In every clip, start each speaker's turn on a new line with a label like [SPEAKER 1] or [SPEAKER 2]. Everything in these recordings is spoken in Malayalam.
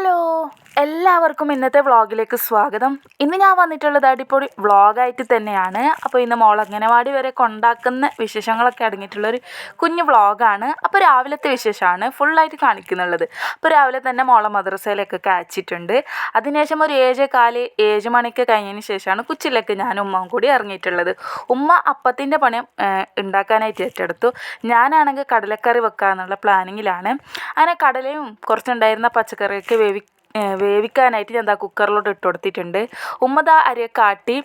[SPEAKER 1] ¡Halo! എല്ലാവർക്കും ഇന്നത്തെ വ്ളോഗിലേക്ക് സ്വാഗതം. ഇന്ന് ഞാൻ വന്നിട്ടുള്ളത് അടിപൊളി വ്ളോഗായിട്ട് തന്നെയാണ്. അപ്പോൾ ഇന്ന് മോൾ അംഗനവാടി വരെ കൊണ്ടാക്കുന്ന വിശേഷങ്ങളൊക്കെ അടങ്ങിയിട്ടുള്ളൊരു കുഞ്ഞു വ്ളോഗാണ്. അപ്പോൾ രാവിലത്തെ വിശേഷമാണ് ഫുള്ളായിട്ട് കാണിക്കുന്നുള്ളത്. അപ്പോൾ രാവിലെ തന്നെ മോളെ മദ്രസയിലൊക്കെ കാച്ചിട്ടുണ്ട് അതിനുശേഷം ഒരു ഏഴ് കാൽ ഏഴ് മണിക്ക് കഴിഞ്ഞതിന് ശേഷമാണ് കുച്ചിലേക്ക് ഞാൻ ഉമ്മയും കൂടി ഇറങ്ങിയിട്ടുള്ളത്. ഉമ്മ അപ്പത്തിന്റെ പണി ഉണ്ടാക്കാനായിട്ട് ഏറ്റെടുത്തു. ഞാനാണെങ്കിൽ കടലക്കറി വെക്കാന്നുള്ള പ്ലാനിങ്ങിലാണ് അങ്ങനെ കടലയും കുറച്ചുണ്ടായിരുന്ന പച്ചക്കറിയൊക്കെ വേവി വേവിക്കാനായിട്ട് ഞാൻ ദാ കുക്കറിലോട്ട് ഇട്ട് കൊടുത്തിട്ടുണ്ട്. ഉമ്മദാ അരിയൊക്കെ കാട്ടി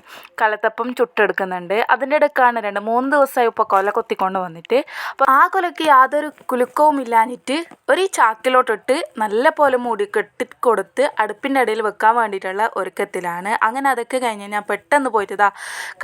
[SPEAKER 1] കലത്തപ്പം ചുട്ടെടുക്കുന്നുണ്ട്. അതിന്റെ ഇടയ്ക്കാണ് രണ്ട് മൂന്ന് ദിവസമായി ഇപ്പോൾ കൊല കൊത്തിക്കൊണ്ട് വന്നിട്ട്. അപ്പോൾ ആ കൊലയ്ക്ക് യാതൊരു കുലുക്കവും ഇല്ലാഞ്ഞിട്ട് ഒരു ചാക്കിലോട്ടിട്ട് നല്ല പോലെ മൂടി കെട്ടി കൊടുത്ത് അടുപ്പിന്റെ ഇടയിൽ വെക്കാൻ വേണ്ടിയിട്ടുള്ള ഒരുക്കത്തിലാണ്. അങ്ങനെ അതൊക്കെ കഴിഞ്ഞ് ഞാൻ പെട്ടെന്ന് പോയിട്ട് ദാ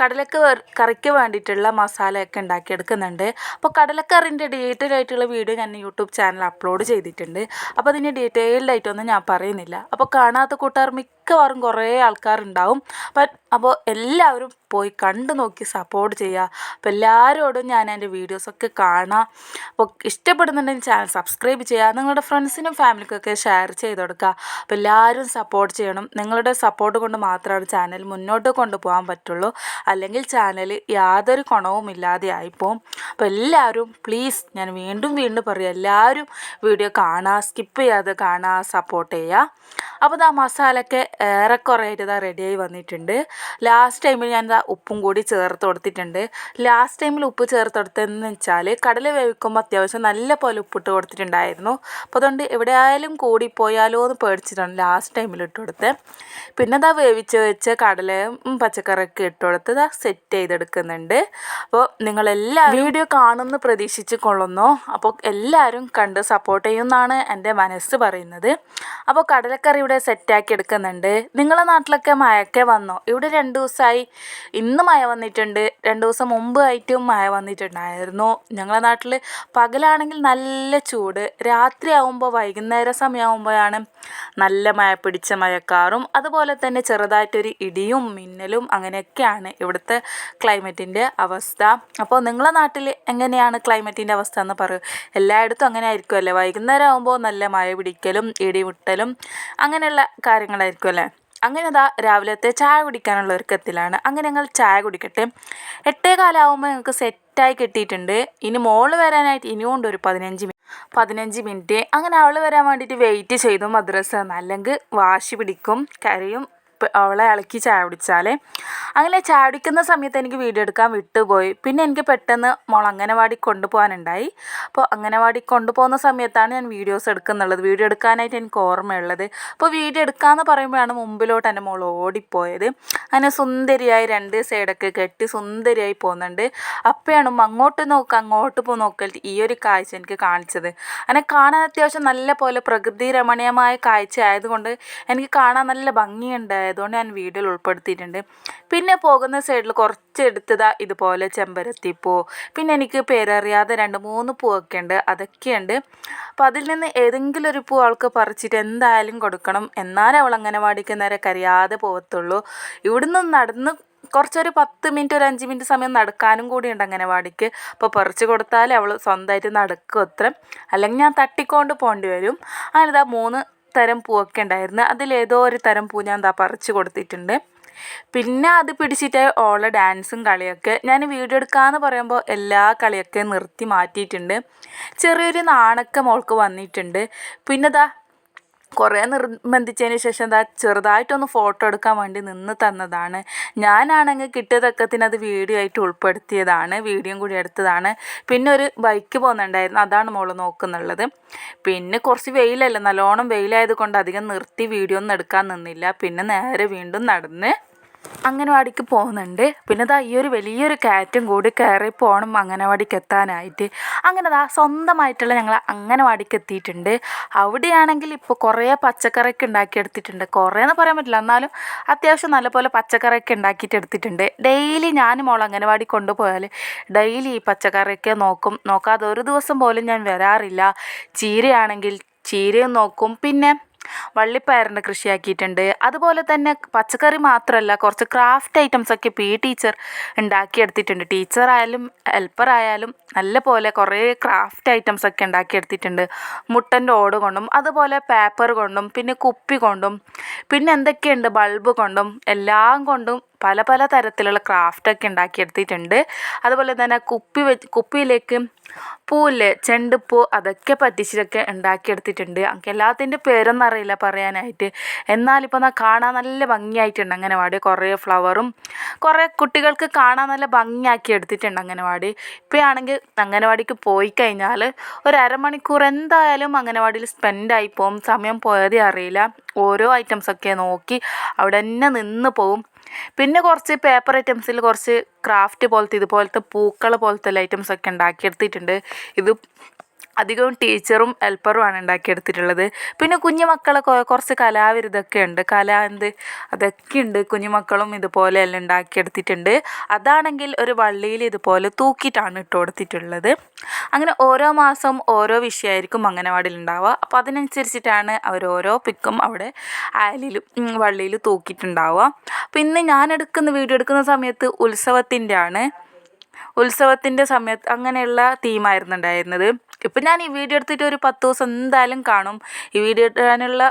[SPEAKER 1] കടലക്ക് കറിക്ക് വേണ്ടിയിട്ടുള്ള മസാലയൊക്കെ ഉണ്ടാക്കിയെടുക്കുന്നുണ്ട്. അപ്പോൾ കടലക്കറിന്റെ ഡീറ്റെയിൽ ആയിട്ടുള്ള വീഡിയോ ഞാൻ യൂട്യൂബ് ചാനൽ അപ്ലോഡ് ചെയ്തിട്ടുണ്ട്. അപ്പോൾ അതിന്റെ ഡീറ്റെയിൽഡായിട്ടൊന്നും ഞാൻ പറയുന്നില്ല. അപ്പോൾ കാണാത്ത കൂട്ടുകാർ മിക്കവാറും കുറേ ആൾക്കാരുണ്ടാവും. അപ്പം അപ്പോൾ എല്ലാവരും പോയി കണ്ടു നോക്കി സപ്പോർട്ട് ചെയ്യുക അപ്പോൾ എല്ലാവരോടും ഞാൻ എന്റെ വീഡിയോസൊക്കെ കാണാം. അപ്പോൾ ഇഷ്ടപ്പെടുന്നുണ്ടെങ്കിൽ ചാനൽ സബ്സ്ക്രൈബ് ചെയ്യുക നിങ്ങളുടെ ഫ്രണ്ട്സിനും ഫാമിലിക്കൊക്കെ ഷെയർ ചെയ്ത് കൊടുക്കുക അപ്പോൾ എല്ലാവരും സപ്പോർട്ട് ചെയ്യണം. നിങ്ങളുടെ സപ്പോർട്ട് കൊണ്ട് മാത്രമാണ് ചാനൽ മുന്നോട്ട് കൊണ്ടുപോകാൻ പറ്റുള്ളൂ. അല്ലെങ്കിൽ ചാനൽ യാതൊരു ഗുണവും ഇല്ലാതെ ആയിപ്പോവും. അപ്പോൾ എല്ലാവരും പ്ലീസ് ഞാൻ വീണ്ടും വീണ്ടും പറയുക എല്ലാവരും വീഡിയോ കാണുക സ്കിപ്പ് ചെയ്യാതെ കാണുക സപ്പോർട്ട് ചെയ്യുക അപ്പോൾ ആ മസാലയൊക്കെ ഏറെക്കുറെ ആയിട്ട് ഇതാ റെഡിയായി വന്നിട്ടുണ്ട്. ലാസ്റ്റ് ടൈമിൽ ഞാൻ ഇതാ ഉപ്പും കൂടി ചേർത്ത് കൊടുത്തിട്ടുണ്ട്. ലാസ്റ്റ് ടൈമിൽ ഉപ്പ് ചേർത്ത് കൊടുത്തതെന്ന് വെച്ചാൽ കടല വേവിക്കുമ്പോൾ അത്യാവശ്യം നല്ല പോലെ ഉപ്പിട്ട് കൊടുത്തിട്ടുണ്ടായിരുന്നു. അപ്പോൾ അതുകൊണ്ട് എവിടെ ആയാലും കൂടിപ്പോയാലോ എന്ന് പേടിച്ചിട്ടാണ് ലാസ്റ്റ് ടൈമിൽ ഇട്ട് കൊടുത്തത് പിന്നെ ഇതാ വേവിച്ച് വെച്ച കടലയും പച്ചക്കറിയൊക്കെ ഇട്ട് കൊടുത്ത് ഇതാ സെറ്റ് ചെയ്തെടുക്കുന്നുണ്ട്. അപ്പോൾ നിങ്ങളെല്ലാ വീഡിയോ കാണുമെന്ന് പ്രതീക്ഷിച്ച് കൊള്ളുന്നു. അപ്പോൾ എല്ലാവരും കണ്ട് സപ്പോർട്ട് ചെയ്യുമെന്നാണ് എന്റെ മനസ്സ് പറയുന്നത്. അപ്പോൾ കടലക്കറി ഇവിടെ സെറ്റാക്കി എടുക്കുന്നുണ്ട്. നിങ്ങളെ നാട്ടിലൊക്കെ മഴയൊക്കെ വന്നോ? ഇവിടെ രണ്ട് ദിവസമായി ഇന്ന് മഴ വന്നിട്ടുണ്ട്. രണ്ട് ദിവസം മുമ്പ് ആയിട്ടും മഴ വന്നിട്ടുണ്ടായിരുന്നു. ഞങ്ങളെ നാട്ടിൽ പകലാണെങ്കിൽ നല്ല ചൂട്. രാത്രി ആവുമ്പോൾ വൈകുന്നേര സമയമാകുമ്പോഴാണ് നല്ല മഴ പിടിച്ച മഴക്കാറും. അതുപോലെ തന്നെ ചെറുതായിട്ടൊരു ഇടിയും മിന്നലും അങ്ങനെയൊക്കെയാണ് ഇവിടുത്തെ ക്ലൈമറ്റിന്റെ അവസ്ഥ. അപ്പോൾ നിങ്ങളെ നാട്ടിൽ എങ്ങനെയാണ് ക്ലൈമറ്റിന്റെ അവസ്ഥ എന്ന് പറയൂ? എല്ലായിടത്തും അങ്ങനെ ആയിരിക്കുമല്ലേ വൈകുന്നേരം ആകുമ്പോൾ നല്ല മഴ പിടിക്കലും ഇടിമുട്ടലും അങ്ങനെയുള്ള കാര്യങ്ങളായിരിക്കും അല്ലേ? അങ്ങനെ അതാ രാവിലത്തെ ചായ കുടിക്കാനുള്ള ഒരുക്കത്തിലാണ് അങ്ങനെ ഞങ്ങൾ ചായ കുടിക്കട്ടെ. എട്ടേ കാലാവുമ്പോൾ ഞങ്ങൾക്ക് സെറ്റായി കിട്ടിയിട്ടുണ്ട്. ഇനി മോൾ വരാനായിട്ട് ഇനിയും ഉണ്ട് ഒരു പതിനഞ്ച് പതിനഞ്ച് മിനിറ്റ്. അങ്ങനെ അവൾ വരാൻ വേണ്ടിയിട്ട് വെയിറ്റ് ചെയ്തു മദ്രസ. അല്ലെങ്കിൽ വാശി പിടിക്കും കരയും. അവളെ ഇളക്കി ചായ കുടിച്ചാൽ അങ്ങനെ ചായ കുടിക്കുന്ന സമയത്ത് എനിക്ക് വീഡിയോ എടുക്കാൻ വിട്ടുപോയി. പിന്നെ എനിക്ക് പെട്ടെന്ന് മോൾ അംഗനവാടി കൊണ്ടുപോകാനുണ്ടായി. അപ്പോൾ അംഗനവാടി കൊണ്ടുപോകുന്ന സമയത്താണ് ഞാൻ വീഡിയോസ് എടുക്കുന്നുള്ളത്. വീഡിയോ എടുക്കാനായിട്ട് എനിക്ക് ഓർമ്മയുള്ളത്. അപ്പോൾ വീഡിയോ എടുക്കാമെന്ന് പറയുമ്പോഴാണ് മുമ്പിലോട്ട് എന്റെ മോൾ ഓടിപ്പോയത്. അങ്ങനെ സുന്ദരിയായി രണ്ട് സൈഡൊക്കെ കെട്ടി സുന്ദരിയായി പോകുന്നുണ്ട്. അപ്പോഴാണ് അങ്ങോട്ട് നോക്കുക അങ്ങോട്ട് പോ നോക്കൽ ഈ ഒരു കാഴ്ച എനിക്ക് കാണിച്ചത്. അങ്ങനെ കാണാൻ അത്യാവശ്യം നല്ല പോലെ പ്രകൃതി രമണീയമായ കാഴ്ച ആയതുകൊണ്ട് എനിക്ക് കാണാൻ നല്ല ഭംഗിയുണ്ടായതുകൊണ്ട് ഞാൻ വീഡിയോയിൽ ഉൾപ്പെടുത്തിയിട്ടുണ്ട്. പിന്നെ പോകുന്ന സൈഡിൽ കുറച്ച് എടുത്തതാ ഇതുപോലെ ചെമ്പരത്തിപ്പൂ. പിന്നെ എനിക്ക് പേരറിയാതെ രണ്ട് മൂന്ന് പൂവൊക്കെ ഉണ്ട്. അതൊക്കെയുണ്ട്. അപ്പോൾ അതിൽ നിന്ന് ഏതെങ്കിലും ഒരു പൂ അവൾക്ക് പറിച്ചിട്ട് എന്തായാലും കൊടുക്കണം. എന്നാലേ അവൾ അംഗനവാടിക്ക് നേരെ കരിയാതെ പോകത്തുള്ളൂ ഇവിടുന്ന് നടന്ന് കുറച്ചൊരു പത്ത് മിനിറ്റ് ഒരു അഞ്ച് മിനിറ്റ് സമയം നടക്കാനും കൂടി കൂടിയുണ്ട് അംഗനവാടിക്ക്. അപ്പോൾ പറിച്ചു കൊടുത്താൽ അവൾ സ്വന്തമായിട്ട് നടക്കും അത്ര. അല്ലെങ്കിൽ ഞാൻ തട്ടിക്കൊണ്ട് പോകേണ്ടി വരും. അതിലിതാ മൂന്ന് തരം പൂവൊക്കെ ഉണ്ടായിരുന്നു. അതിലേതോ ഒരു തരം പൂ ഞാൻ എന്താ പറിച്ചു കൊടുത്തിട്ടുണ്ട്. പിന്നെ അത് പിടിച്ചിട്ട് ഓളെ ഡാൻസും കളിയൊക്കെ ഞാൻ വീഡിയോ എടുക്കാമെന്ന് പറയുമ്പോൾ എല്ലാ കളിയൊക്കെ നിർത്തി മാറ്റിയിട്ടുണ്ട്. ചെറിയൊരു നാണൊക്കെ മോൾക്ക് വന്നിട്ടുണ്ട്. പിന്നെ ദാ കുറേ നിർബന്ധിച്ചതിന് ശേഷം എന്താ ചെറുതായിട്ടൊന്ന് ഫോട്ടോ എടുക്കാൻ വേണ്ടി നിന്ന് തന്നതാണ്. ഞാനാണെങ്കിൽ കിട്ടിയതൊക്കത്തിന് അത് വീഡിയോ ആയിട്ട് ഉൾപ്പെടുത്തിയതാണ്. വീഡിയോയും കൂടി എടുത്തതാണ്. പിന്നെ ഒരു ബൈക്ക് പോകുന്നുണ്ടായിരുന്നു അതാണ് മോൾ നോക്കുന്നുള്ളത്. പിന്നെ കുറച്ച് വെയിലല്ലേ. നല്ലോണം വെയിലായത് കൊണ്ട് അധികം നിർത്തി വീഡിയോ ഒന്നും എടുക്കാൻ നിന്നില്ല. പിന്നെ നേരെ വീണ്ടും നടന്ന് അംഗനവാടിക്ക് പോകുന്നുണ്ട്. പിന്നെ ദാ ഈ ഒരു വലിയൊരു കാറ്റും കൂടി കയറി പോകണം അംഗനവാടിക്ക് എത്താനായിട്ട്. അങ്ങനെ ദാ സ്വന്തമായിട്ടുള്ള ഞങ്ങൾ അംഗനവാടിക്ക് എത്തിയിട്ടുണ്ട്. അവിടെയാണെങ്കിൽ ഇപ്പോൾ കുറേ പച്ചക്കറിയൊക്കെ ഉണ്ടാക്കിയെടുത്തിട്ടുണ്ട്. കുറേ എന്ന് പറയാൻ പറ്റില്ല. എന്നാലും അത്യാവശ്യം നല്ലപോലെ പച്ചക്കറിയൊക്കെ ഉണ്ടാക്കിയിട്ട് എടുത്തിട്ടുണ്ട്. ഡെയിലി ഞാനും മോൾ അംഗനവാടി കൊണ്ടുപോയാൽ ഡെയിലി ഈ പച്ചക്കറിയൊക്കെ നോക്കും. നോക്കാതെ ഒരു ദിവസം പോലും ഞാൻ വരാറില്ല. ചീരയാണെങ്കിൽ ചീരയും നോക്കും. പിന്നെ വള്ളിപ്പയറിന്റെ കൃഷിയാക്കിയിട്ടുണ്ട്. അതുപോലെ തന്നെ പച്ചക്കറി മാത്രമല്ല കുറച്ച് ക്രാഫ്റ്റ് ഐറ്റംസ് ഒക്കെ ഇപ്പോൾ ഈ ടീച്ചർ ഉണ്ടാക്കിയെടുത്തിട്ടുണ്ട്. ടീച്ചറായാലും ഹെൽപ്പറായാലും നല്ല പോലെ കുറേ ക്രാഫ്റ്റ് ഐറ്റംസ് ഒക്കെ ഉണ്ടാക്കിയെടുത്തിട്ടുണ്ട്. മുട്ടന്റെ ഓട് കൊണ്ടും അതുപോലെ പേപ്പർ കൊണ്ടും പിന്നെ കുപ്പി കൊണ്ടും പിന്നെ എന്തൊക്കെയുണ്ട് ബൾബ് കൊണ്ടും എല്ലാം കൊണ്ടും പല പല തരത്തിലുള്ള ക്രാഫ്റ്റൊക്കെ ഉണ്ടാക്കിയെടുത്തിട്ടുണ്ട്. അതുപോലെ തന്നെ കുപ്പി വെച്ച് കുപ്പിയിലേക്ക് പൂവില്ലേ ചെണ്ടുപ്പൂ അതൊക്കെ പറ്റിച്ചിട്ടൊക്കെ ഉണ്ടാക്കിയെടുത്തിട്ടുണ്ട്. എനിക്ക് എല്ലാത്തിന്റെ പേരൊന്നും അറിയില്ല പറയാനായിട്ട്. എന്നാലിപ്പോൾ എന്നാൽ കാണാൻ നല്ല ഭംഗിയായിട്ടുണ്ട് അംഗനവാടി. കുറേ ഫ്ലവറും കുറേ കുട്ടികൾക്ക് കാണാൻ നല്ല ഭംഗിയാക്കി എടുത്തിട്ടുണ്ട് അംഗനവാടി. ഇപ്പോഴാണെങ്കിൽ അംഗനവാടിക്ക് പോയി കഴിഞ്ഞാൽ ഒരു അരമണിക്കൂർ എന്തായാലും അംഗനവാടിയിൽ സ്പെൻഡായി പോകും. സമയം പോയതേ അറിയില്ല. ഓരോ ഐറ്റംസൊക്കെ നോക്കി അവിടെ തന്നെ നിന്ന് പോവും. പിന്നെ കുറച്ച് പേപ്പർ ഐറ്റംസിൽ കുറച്ച് ക്രാഫ്റ്റ് പോലത്തെ ഇതുപോലത്തെ പൂക്കൾ പോലത്തെ ഐറ്റംസ് ഒക്കെ ഉണ്ടാക്കിയെടുത്തിട്ടുണ്ട്. ഇത് അധികവും ടീച്ചറും ഹെൽപ്പറുമാണ് ഉണ്ടാക്കിയെടുത്തിട്ടുള്ളത്. പിന്നെ കുഞ്ഞു മക്കളെ കുറച്ച് കലാവിരുതൊക്കെ ഉണ്ട്. കല എന്ത് അതൊക്കെ ഉണ്ട്. കുഞ്ഞു മക്കളും ഇതുപോലെ എല്ലാം ഉണ്ടാക്കിയെടുത്തിട്ടുണ്ട്. അതാണെങ്കിൽ ഒരു വള്ളിയിൽ ഇതുപോലെ തൂക്കിയിട്ടാണ് ഇട്ട് കൊടുത്തിട്ടുള്ളത്. അങ്ങനെ ഓരോ മാസം ഓരോ വിഷയമായിരിക്കും അംഗനവാടിയിൽ ഉണ്ടാവുക. അപ്പോൾ അതിനനുസരിച്ചിട്ടാണ് അവർ ഓരോ പിക്കും അവിടെ അയലിൽ വള്ളിയിൽ തൂക്കിയിട്ടുണ്ടാവുക. അപ്പോൾ ഇന്ന് ഞാൻ എടുക്കുന്ന വീഡിയോ എടുക്കുന്ന സമയത്ത് ഉത്സവത്തിന്റെ ആണ് ഉത്സവത്തിന്റെ സമയത്ത് അങ്ങനെയുള്ള തീമായിരുന്നു ഉണ്ടായിരുന്നത് ഇപ്പം ഞാൻ ഈ വീഡിയോ എടുത്തിട്ട് ഒരു പത്ത് ദിവസം എന്തായാലും കാണും. ഈ വീഡിയോ ഇടാനുള്ള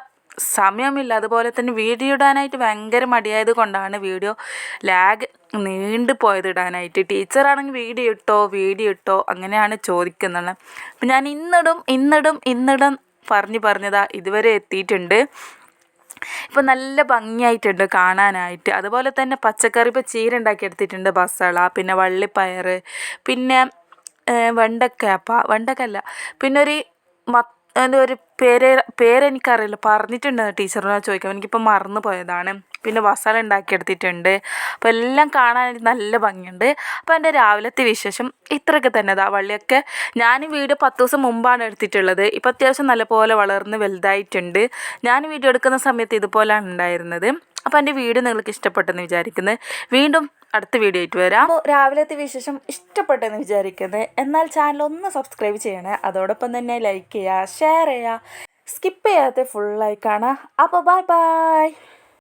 [SPEAKER 1] സമയമില്ല. അതുപോലെ തന്നെ വീഡിയോ ഇടാനായിട്ട് ഭയങ്കര മടിയായത് കൊണ്ടാണ് വീഡിയോ ലാഗ് നീണ്ടു പോയത് ഇടാനായിട്ട്. ടീച്ചറാണെങ്കിൽ വീഡിയോ ഇട്ടോ വീഡിയോ ഇട്ടോ അങ്ങനെയാണ് ചോദിക്കുന്നത്. അപ്പം ഞാൻ ഇന്നിടും ഇന്നിടും ഇന്നിടും പറഞ്ഞു പറഞ്ഞതാ ഇതുവരെ എത്തിയിട്ടുണ്ട്. ഇപ്പം നല്ല ഭംഗിയായിട്ടുണ്ട് കാണാനായിട്ട്. അതുപോലെ തന്നെ പച്ചക്കറി ഇപ്പോൾ ചീര ഉണ്ടാക്കി എടുത്തിട്ടുണ്ട് ബസള പിന്നെ വള്ളിപ്പയർ പിന്നെ വെണ്ടക്കപ്പ വെണ്ടക്കല്ല പിന്നെ ഒരു എന്താ ഒരു പേര് പേരെനിക്കറിയില്ല. പറഞ്ഞിട്ടുണ്ട് ടീച്ചറിനോട് ചോദിക്കാം എനിക്കിപ്പോൾ മറന്നു പോയതാണ്. പിന്നെ മസാല ഉണ്ടാക്കിയെടുത്തിട്ടുണ്ട്. അപ്പോൾ എല്ലാം കാണാൻ നല്ല ഭംഗിയുണ്ട്. അപ്പോൾ എന്റെ രാവിലത്തെ വിശേഷം ഇത്രയൊക്കെ തന്നെ. അതാ വള്ളിയൊക്കെ ഞാൻ വീട് പത്ത് ദിവസം മുമ്പാണ് എടുത്തിട്ടുള്ളത്. ഇപ്പോൾ അത്യാവശ്യം നല്ലപോലെ വളർന്ന് വലുതായിട്ടുണ്ട്. ഞാൻ വീഡിയോ എടുക്കുന്ന സമയത്ത് ഇതുപോലെയാണ് ഉണ്ടായിരുന്നത്. അപ്പോൾ എന്റെ വീഡിയോ നിങ്ങൾക്ക് ഇഷ്ടപ്പെട്ടെന്ന് വിചാരിക്കുന്നത് വീണ്ടും അടുത്ത വീഡിയോ ആയിട്ട് വരാം. അപ്പോൾ രാവിലത്തെ വിശേഷം ഇഷ്ടപ്പെട്ടെന്ന് വിചാരിക്കുന്നത് എന്നാൽ ചാനൽ ഒന്ന് സബ്സ്ക്രൈബ് ചെയ്യണേ. അതോടൊപ്പം തന്നെ ലൈക്ക് ചെയ്യുക ഷെയർ ചെയ്യുക. സ്കിപ്പ് ചെയ്യാത്ത ഫുള്ളായി കാണാം അപ്പോൾ ബൈ ബൈ